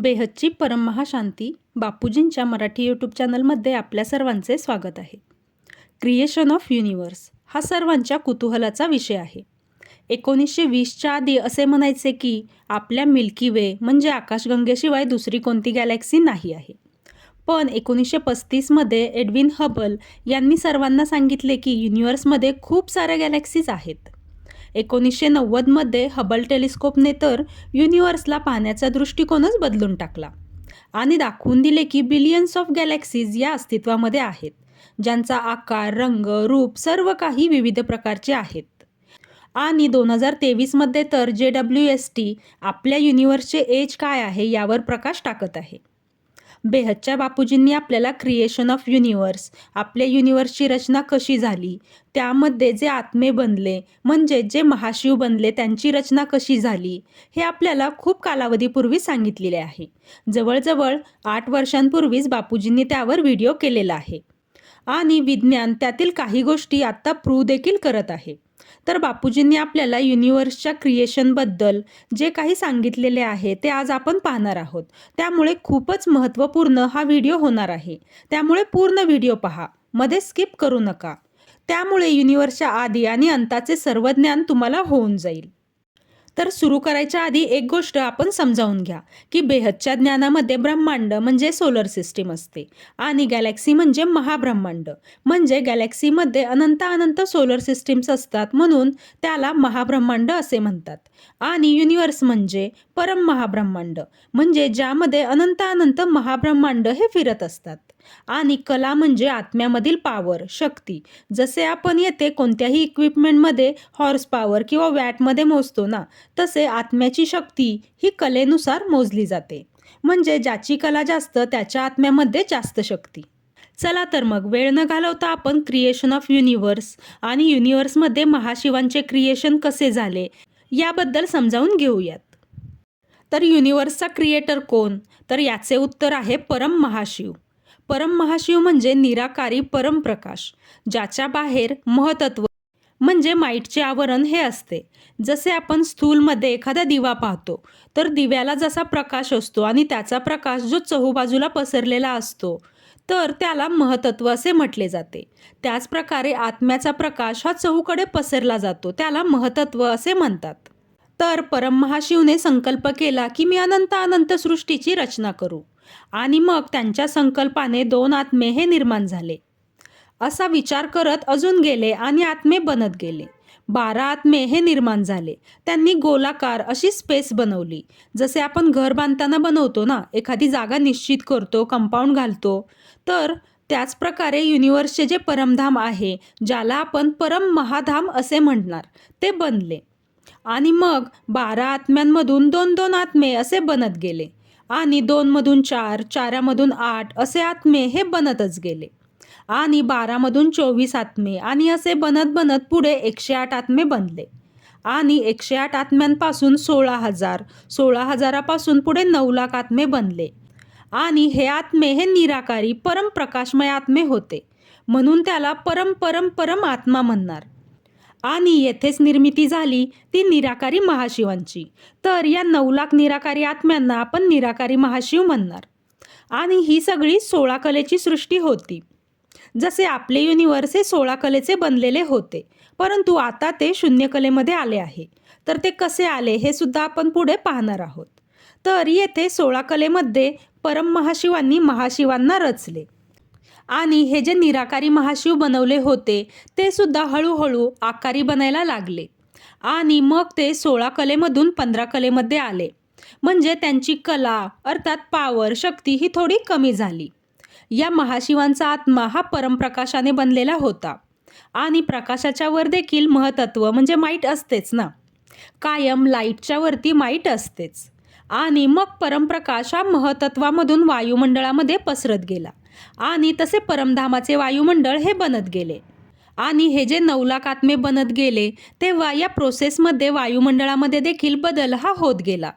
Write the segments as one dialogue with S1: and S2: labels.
S1: बेहदची परममहाशांती बापूजींच्या मराठी यूट्यूब चॅनलमध्ये आपल्या सर्वांचे स्वागत आहे. क्रिएशन ऑफ युनिवर्स हा सर्वांच्या कुतूहलाचा विषय आहे. एकोणीसशे वीसच्या आधी असे म्हणायचे की आपल्या मिल्की वे म्हणजे आकाशगंगेशिवाय दुसरी कोणती गॅलेक्सी नाही आहे. पण एकोणीसशे पस्तीसमध्ये एडविन हबल यांनी सर्वांना सांगितले की युनिवर्समध्ये खूप साऱ्या गॅलेक्सीज आहेत. एकोणीसशे नव्वदमध्ये हबल टेलिस्कोपने तर युनिव्हर्सला पाहण्याचा दृष्टिकोनच बदलून टाकला. आणि दाखवून दिले की बिलियन्स ऑफ गॅलेक्सीज या अस्तित्वामध्ये आहेत ज्यांचा आकार रंग रूप सर्व काही विविध प्रकारचे आहेत. आणि दोन हजार तेवीसमध्ये तर जे डब्ल्यू एस टी आपल्या युनिवर्सचे एज काय आहे यावर प्रकाश टाकत आहे. बेहदच्या बापूजींनी आपल्याला क्रिएशन ऑफ युनिवर्स आपल्या युनिवर्सची रचना कशी झाली? त्यामध्ये जे आत्मे बनले म्हणजे जे महाशिव बनले त्यांची रचना कशी झाली? हे आपल्याला खूप कालावधीपूर्वी सांगितलेले आहे. जवळजवळ आठ वर्षांपूर्वीच बापूजींनी त्यावर व्हिडिओ केलेला आहे. आणि विज्ञान त्यातील काही गोष्टी आत्ता प्रूव्ह देखील करत आहे. तर बापूजींनी आपल्याला युनिवर्सच्या क्रिएशनबद्दल जे काही सांगितलेले आहे ते आज आपण पाहणार आहोत. त्यामुळे खूपच महत्त्वपूर्ण हा व्हिडिओ होणार आहे. त्यामुळे पूर्ण व्हिडिओ पहा. मध्ये स्किप करू नका. त्यामुळे युनिवर्सच्या आधी आणि अंताचे सर्व ज्ञान तुम्हाला होऊन जाईल. तर सुरू करायच्या आधी एक गोष्ट आपण समजावून घ्या की बेहदच्या ज्ञानामध्ये ब्रह्मांड म्हणजे सोलर सिस्टीम असते आणि गॅलेक्सी म्हणजे महाब्रह्मांड. म्हणजे गॅलेक्सीमध्ये अनंत अनंत सोलर सिस्टीम्स असतात म्हणून त्याला महाब्रह्मांड असे म्हणतात. आणि युनिवर्स म्हणजे परम महाब्रह्मांड म्हणजे ज्यामध्ये अनंत अनंत महाब्रह्मांड हे फिरत असतात. आणि कला म्हणजे आत्म्यामधील पॉवर शक्ती. जसे आपण येथे कोणत्याही इक्विपमेंटमध्ये हॉर्स पॉवर किंवा वॅटमध्ये मोजतो ना तसे आत्म्याची शक्ती ही कलेनुसार मोजली जाते. म्हणजे ज्याची कला जास्त त्याच्या आत्म्यामध्ये जास्त शक्ती. चला तर मग वेळ न घालवता आपण क्रिएशन ऑफ युनिवर्स आणि युनिवर्समध्ये महाशिवांचे क्रिएशन कसे झाले याबद्दल समजावून घेऊयात. तर युनिवर्सचा क्रिएटर कोण? तर याचे उत्तर आहे परम महाशिव. परम महाशिव म्हणजे निराकारी परमप्रकाश ज्याच्या बाहेर महतत्व म्हणजे माईटचे आवरण हे असते. जसे आपण स्थूलमध्ये एखादा दिवा पाहतो तर दिव्याला जसा प्रकाश असतो आणि त्याचा प्रकाश जो चहूबाजूला पसरलेला असतो तर त्याला महतत्व असे म्हटले जाते. त्याचप्रकारे आत्म्याचा प्रकाश हा चहूकडे पसरला जातो त्याला महतत्व असे म्हणतात. तर परममहाशिवने संकल्प केला की मी अनंत अनंत सृष्टीची रचना करू आणि मग त्यांच्या संकल्पाने दोन आत्मे हे निर्माण झाले. असा विचार करत अजून गेले आणि आत्मे बनत गेले. बारा आत्मे हे निर्माण झाले. त्यांनी गोलाकार अशी स्पेस बनवली. जसे आपण घर बांधताना बनवतो ना एखादी जागा निश्चित करतो कंपाऊंड घालतो तर त्याचप्रकारे युनिव्हर्सचे जे परमधाम आहे ज्याला आपण परम महाधाम असे म्हणणार ते बनले. आणि मग बारा आत्म्यांमधून दोन दोन आत्मे असे बनत गेले. आणि दोनमधून चार चारामधून आठ असे आत्मे हे बनतच गेले. आणि बारामधून चोवीस आत्मे आणि असे बनत बनत पुढे एकशे आठ आत्मे बनले. आणि एकशे आठ आत्म्यांपासून सोळा हजार सोळा हजारापासून पुढे नऊ लाख आत्मे बनले. आणि हे आत्मे हे निराकारी परम प्रकाशमय आत्मे होते. म्हणून त्याला परम परम परम आत्मा म्हणणार. आणि येथेच निर्मिती झाली ती निराकारी महाशिवांची. तर या नऊ लाख निराकारी आत्म्यांना आपण निराकारी महाशिव म्हणणार. आणि ही सगळी सोळा कलेची सृष्टी होती. जसे आपले युनिवर्स हे सोळा कलेचे बनलेले होते. परंतु आता ते शून्य कलेमध्ये आले आहे. तर ते कसे आले हे सुद्धा आपण पुढे पाहणार आहोत. तर येथे सोळा कलेमध्ये परम महाशिवांनी महाशिवांना रचले. आणि हे जे निराकारी महाशिव बनवले होते ते सुद्धा हळूहळू आकारी बनायला लागले. आणि मग ते सोळा कलेमधून पंधरा कलेमध्ये आले. म्हणजे त्यांची कला अर्थात पावर शक्ती ही थोडी कमी झाली. या महाशिवांचा आत्मा हा परमप्रकाशाने बनलेला होता. आणि प्रकाशाच्या वर देखील महतत्व म्हणजे माईट असतेच ना. कायम लाईटच्या वरती माईट असतेच. आणि मग परमप्रकाश हा महतत्वामधून वायुमंडळामध्ये पसरत गेला. आणि तसे परमधामाचे वायुमंडळ हे बनत गेले. आणि हे जे नऊ लाख आत्मे बनत गेले तेव्हा या प्रोसेसमध्ये वायुमंडळामध्ये देखील बदल हा होत गेला.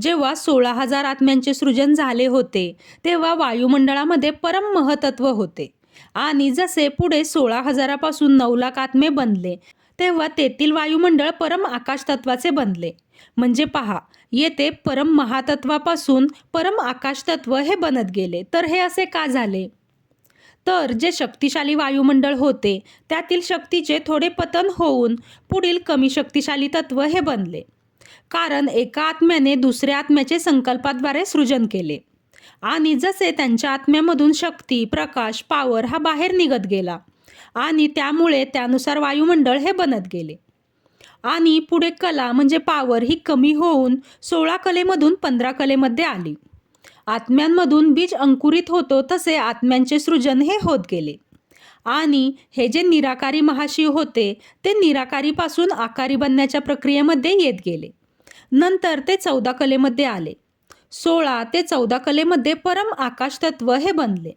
S1: जेव्हा सोळा हजार आत्म्यांचे सृजन झाले होते तेव्हा वायुमंडळामध्ये परम महतत्व होते. आणि जसे पुढे सोळा हजारापासून नऊ लाख आत्मे बनले तेव्हा तेथील वायुमंडळ परम आकाश तत्वाचे बनले. म्हणजे पहा येथे परम महातत्वापासून परम आकाश तत्व हे बनत गेले. तर हे असे का झाले? तर जे शक्तिशाली वायुमंडळ होते त्यातील शक्तीचे थोडे पतन होऊन पुढील कमी शक्तिशाली तत्व हे बनले. कारण एका आत्म्याने दुसऱ्या आत्म्याचे संकल्पाद्वारे सृजन केले. आणि जसे त्यांच्या आत्म्यामधून शक्ती प्रकाश पावर हा बाहेर निघत गेला आणि त्यामुळे त्यानुसार वायुमंडळ हे बनत गेले. आणि पुढे कला म्हणजे पावर ही कमी होऊन सोळा कलेमधून पंधरा कलेमध्ये आली. आत्म्यांमधून बीज अंकुरित होतो तसे आत्म्यांचे सृजन हे होत गेले. आणि हे जे निराकारी महाशिव होते ते निराकारीपासून आकारी बनण्याच्या प्रक्रियेमध्ये येत गेले. नंतर ते चौदा कलेमध्ये आले. सोळा ते चौदा कलेमध्ये परम आकाशतत्व हे बनले.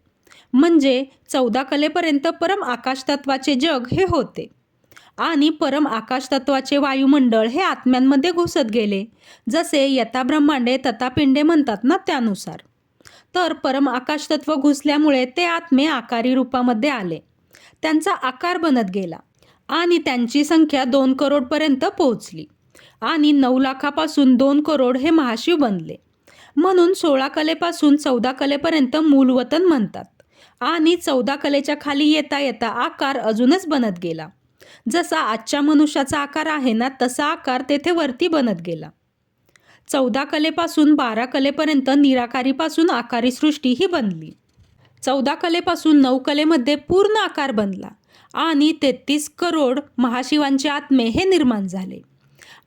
S1: म्हणजे चौदा कलेपर्यंत परम आकाशतत्वाचे जग हे होते. आणि परम आकाशतत्वाचे वायुमंडळ हे आत्म्यांमध्ये घुसत गेले जसे यथा ब्रह्मांडे तथा पिंडे म्हणतात ना त्यानुसार. तर परम आकाशतत्व घुसल्यामुळे ते आत्मे आकारी रूपामध्ये आले. त्यांचा आकार बनत गेला आणि त्यांची संख्या दोन करोडपर्यंत पोहोचली. आणि नऊ लाखापासून दोन करोड हे महाशिव बनले. म्हणून सोळा कलेपासून चौदा कलेपर्यंत मूलवतन म्हणतात. आणि चौदा कलेच्या खाली येता येता आकार अजूनच बनत गेला. जसा आजच्या मनुष्याचा आकार आहे ना तसा आकार तेथे वरती बनत गेला. चौदा कलेपासून बारा कलेपर्यंत निराकारीपासून आकारी सृष्टी ही बनली. चौदा कलेपासून नऊ कलेमध्ये पूर्ण आकार बनला आणि तेहतीस करोड महाशिवांचे आत्मे हे निर्माण झाले.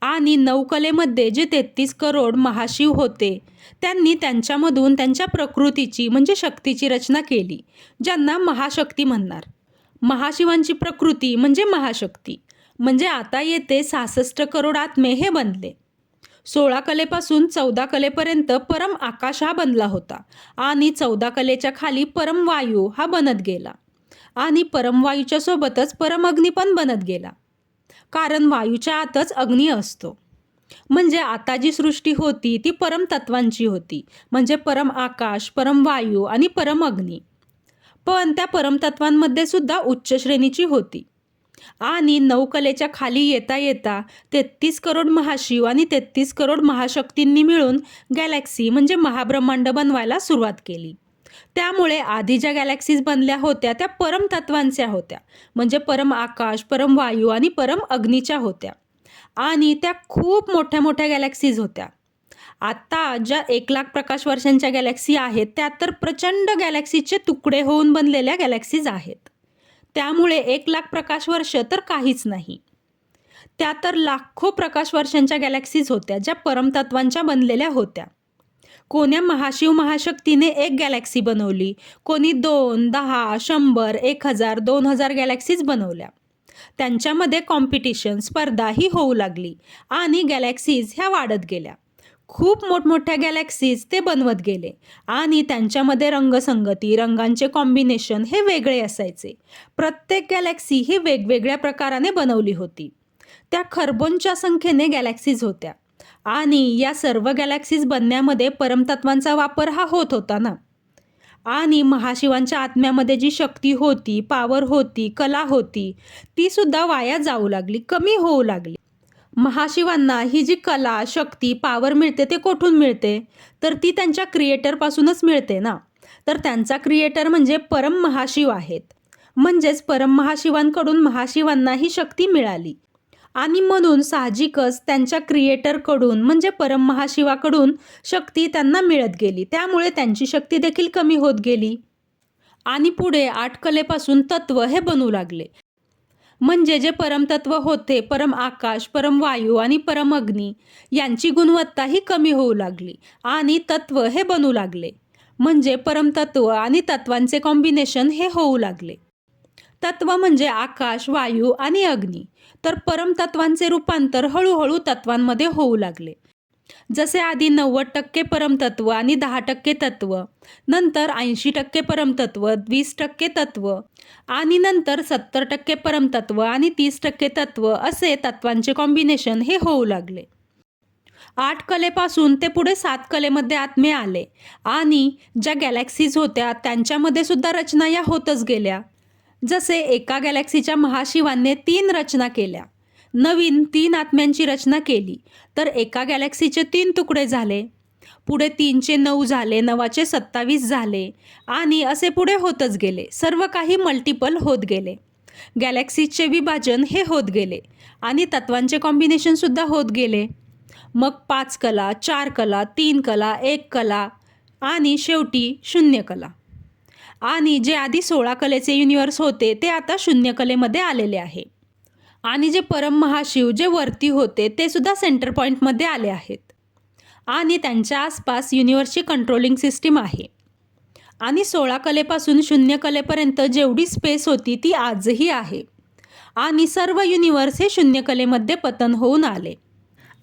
S1: आणि नऊकलेमध्ये जे तेहतीस करोड महाशिव होते त्यांनी त्यांच्यामधून त्यांच्या प्रकृतीची म्हणजे शक्तीची रचना केली ज्यांना महाशक्ती म्हणणार. महाशिवांची प्रकृती म्हणजे महाशक्ती. म्हणजे आता येते सहासष्ट करोड आत्मे हे बनले. सोळा कलेपासून चौदा कलेपर्यंत परम आकाश हा बनला होता आणि चौदा कलेच्या खाली परमवायू हा बनत गेला. आणि परमवायूच्या सोबतच परमअग्नी पण बनत गेला. कारण वायूच्या आतच अग्नी असतो. म्हणजे आता जी सृष्टी होती ती परम तत्वांची होती. म्हणजे परम आकाश परम वायू आणि परम अग्नी. पण त्या परमतत्वांमध्ये सुद्धा उच्च श्रेणीची होती. आणि नौकलेच्या खाली येता येता तेहतीस करोड महाशिव आणि तेहतीस करोड महाशक्तींनी मिळून गॅलॅक्सी म्हणजे महाब्रह्मांड बनवायला सुरुवात केली. त्यामुळे आधी ज्या गॅलेक्सीज बनल्या होत्या त्या परम तत्वांच्या होत्या. म्हणजे परम आकाश परम वायू आणि परम अग्नीच्या होत्या. आणि त्या खूप मोठ्या मोठ्या गॅलेक्सीज होत्या. आता ज्या एक लाख प्रकाश वर्षांच्या गॅलेक्सी आहेत त्या तर प्रचंड गॅलेक्सीचे तुकडे होऊन बनलेल्या गॅलेक्सीज आहेत. त्यामुळे एक लाख प्रकाश वर्ष तर काहीच नाही. त्या तर लाखो प्रकाश वर्षांच्या गॅलेक्सीज होत्या ज्या परमतत्वांच्या बनलेल्या होत्या. कोण्या महाशिव महाशक्तीने एक गॅलेक्सी बनवली? कोणी दोन दहा शंभर एक हजार दोन हजार गॅलेक्सीज बनवल्या? त्यांच्यामध्ये कॉम्पिटिशन स्पर्धा ही होऊ लागली आणि गॅलेक्सीज ह्या वाढत गेल्या. खूप मोठमोठ्या गॅलेक्सीज ते बनवत गेले आणि त्यांच्यामध्ये रंगसंगती रंगांचे कॉम्बिनेशन हे वेगळे असायचे. प्रत्येक गॅलेक्सी ही वेगवेगळ्या प्रकाराने बनवली होती. त्या खरबोंच्या संख्येने गॅलेक्सीज होत्या. आणि या सर्व गॅलॅक्सीज बनण्यामध्ये परमतत्वांचा वापर हा होत होता ना. आणि महाशिवांच्या आत्म्यामध्ये जी शक्ती होती पावर होती कला होती ती सुद्धा वाया जाऊ लागली कमी होऊ लागली. महाशिवांना ही जी कला शक्ती पावर मिळते ते कोठून मिळते? तर ती त्यांच्या क्रिएटरपासूनच मिळते ना. तर त्यांचा क्रिएटर म्हणजे परम महाशिव आहेत. म्हणजेच परम महाशिवांकडून महाशिवांना ही शक्ती मिळाली. आणि म्हणून साहजिकच त्यांच्या क्रिएटरकडून म्हणजे परम महाशिवाकडून शक्ती त्यांना मिळत गेली. त्यामुळे त्यांची शक्ती देखील कमी होत गेली. आणि पुढे आठ कलेपासून तत्व हे बनू लागले. म्हणजे जे परमतत्व होते परम आकाश परम वायू आणि परम अग्नी यांची गुणवत्ता ही कमी होऊ लागली आणि तत्व हे बनू लागले. म्हणजे परमतत्व आणि तत्वांचे कॉम्बिनेशन हे होऊ लागले. तत्व म्हणजे आकाश वायू आणि अग्नी. तर परमतत्वांचे रूपांतर हळूहळू तत्वांमध्ये होऊ लागले. जसे आधी नव्वद टक्के परमतत्व आणि दहा टक्के तत्व नंतर ऐंशी टक्के परमतत्व वीस टक्के तत्व आणि नंतर सत्तर टक्के परमतत्व आणि तीस टक्के तत्व असे तत्वांचे कॉम्बिनेशन हे होऊ लागले. आठ कलेपासून ते पुढे सात कलेमध्ये आत्मे आले आणि ज्या गॅलेक्सीज होत्या त्यांच्यामध्ये सुद्धा रचना या होतच गेल्या. जसे एका गॅलेक्सीच्या महाशिवांनी तीन रचना केल्या. नवीन तीन आत्म्यांची रचना केली तर एका गॅलेक्सीचे तीन तुकडे झाले. पुढे तीनचे नऊ झाले नवाचे सत्तावीस झाले आणि असे पुढे होतच गेले. सर्व काही मल्टिपल होत गेले. गॅलेक्सीजचे विभाजन हे होत गेले आणि तत्वांचे कॉम्बिनेशनसुद्धा होत गेले. मग पाच कला चार कला तीन कला एक कला आणि शेवटी शून्य कला. आणि जे आधी सोळा कलेचे युनिवर्स होते ते आता शून्य कलेमध्ये आलेले आहे. आणि जे परम महाशिव जे वरती होते ते सुद्धा सेंटर पॉईंटमध्ये आले आहेत. आणि त्यांच्या आसपास युनिवर्सची कंट्रोलिंग सिस्टीम आहे. आणि सोळा कलेपासून शून्य कलेपर्यंत जेवढी स्पेस होती ती आजही आहे. आणि सर्व युनिवर्स हे शून्य कलेमध्ये पतन होऊन आले.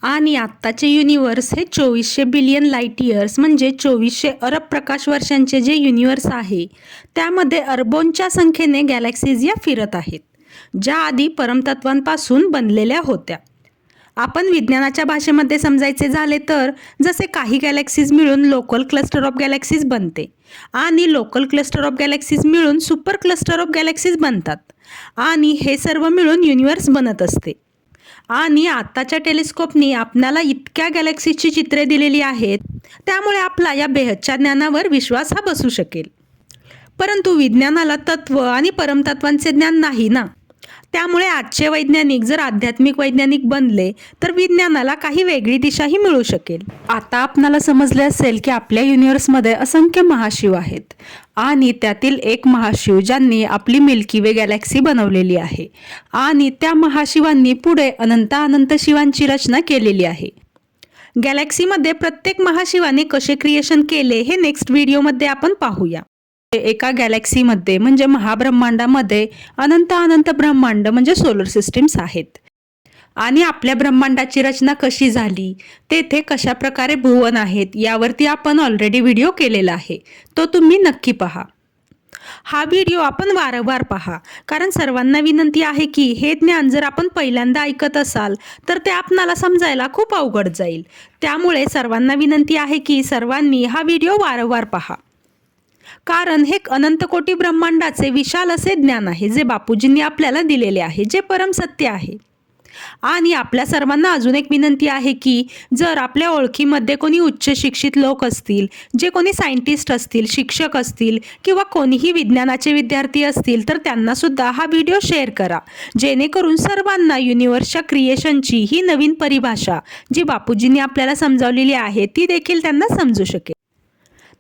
S1: आणि आत्ताचे युनिवर्स हे चोवीसशे बिलियन लाइट इयर्स म्हणजे चोवीसशे अरब प्रकाश वर्षांचे जे युनिवर्स आहे त्यामध्ये अरबोंच्या संख्येने गॅलेक्सीज या फिरत आहेत ज्या आधी परमतत्वांपासून बनलेल्या होत्या. आपण विज्ञानाच्या भाषेमध्ये समजायचे झाले तर जसे काही गॅलेक्सीज मिळून लोकल क्लस्टर ऑफ गॅलेक्सीज बनते आणि लोकल क्लस्टर ऑफ गॅलेक्सीज मिळून सुपर क्लस्टर ऑफ गॅलेक्सीज बनतात आणि हे सर्व मिळून युनिवर्स बनत असते. आणि आत्ताच्या टेलिस्कोपनी आपल्याला इतक्या गॅलेक्सीची चित्रे दिलेली आहेत त्यामुळे आपला या बेहदच्या ज्ञानावर विश्वास हा बसू शकेल. परंतु विज्ञानाला तत्व आणि परमतत्वांचे ज्ञान नाही ना? त्यामुळे आजचे वैज्ञानिक जर आध्यात्मिक वैज्ञानिक बनले तर विज्ञानाला काही वेगळी दिशाही मिळू शकेल. आता आपणाला समजले असेल की आपल्या युनिवर्समध्ये असंख्य महाशिव आहेत आणि त्यातील एक महाशिव ज्यांनी आपली मिल्की वे गॅलेक्सी बनवलेली आहे आणि त्या महाशिवांनी पुढे अनंत अनंत शिवांची रचना केलेली आहे. गॅलेक्सीमध्ये प्रत्येक महाशिवाने कसे क्रिएशन केले हे नेक्स्ट व्हिडिओमध्ये आपण पाहूया. एका गॅलेक्सीमध्ये म्हणजे महाब्रह्मांडामध्ये अनंत अनंत ब्रह्मांड म्हणजे सोलर सिस्टीम्स आहेत. आणि आपल्या ब्रह्मांडाची रचना कशी झाली तेथे कशा प्रकारे भुवन आहेत यावरती आपण ऑलरेडी व्हिडिओ केलेला आहे. तो तुम्ही नक्की पहा. हा व्हिडिओ आपण वारंवार पहा. कारण सर्वांना विनंती आहे की हे ज्ञान जर आपण पहिल्यांदा ऐकत असाल तर ते आपणाला समजायला खूप अवघड जाईल. त्यामुळे सर्वांना विनंती आहे की सर्वांनी हा व्हिडिओ वारंवार पहा. कारण हे एक ब्रह्मांडाचे विशाल असे ज्ञान आहे जे बापूजींनी आपल्याला दिलेले आहे जे परम सत्य आहे. आणि आपल्या सर्वांना अजून एक विनंती आहे की जर आपल्या ओळखीमध्ये कोणी उच्च शिक्षित लोक असतील जे कोणी सायंटिस्ट असतील शिक्षक असतील किंवा कोणीही विज्ञानाचे विद्यार्थी असतील तर त्यांना सुद्धा हा व्हिडिओ शेअर करा. जेणेकरून सर्वांना युनिवर्सच्या क्रिएशनची ही नवीन परिभाषा जी बापूजींनी आपल्याला समजावलेली आहे ती देखील त्यांना समजू शकेल.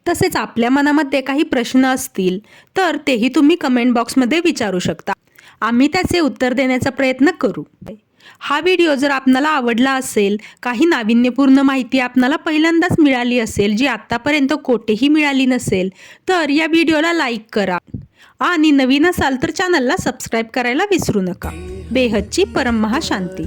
S1: तसेच आपल्या मनामध्ये काही प्रश्न असतील तर तेही तुम्ही कमेंट बॉक्समध्ये विचारू शकता. आम्ही त्याचे उत्तर देण्याचा प्रयत्न करू. हा व्हिडिओ जर आपणाला आवडला असेल काही नाविन्यपूर्ण माहिती आपणाला पहिल्यांदाच मिळाली असेल जी आत्तापर्यंत कोठेही मिळाली नसेल तर या व्हिडिओला लाईक करा. आणि नवीन असाल तर चॅनलला सबस्क्राईब करायला विसरू नका. बेहदची
S2: परम शांती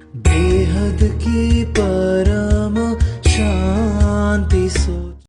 S2: बेहद की परम शांति सो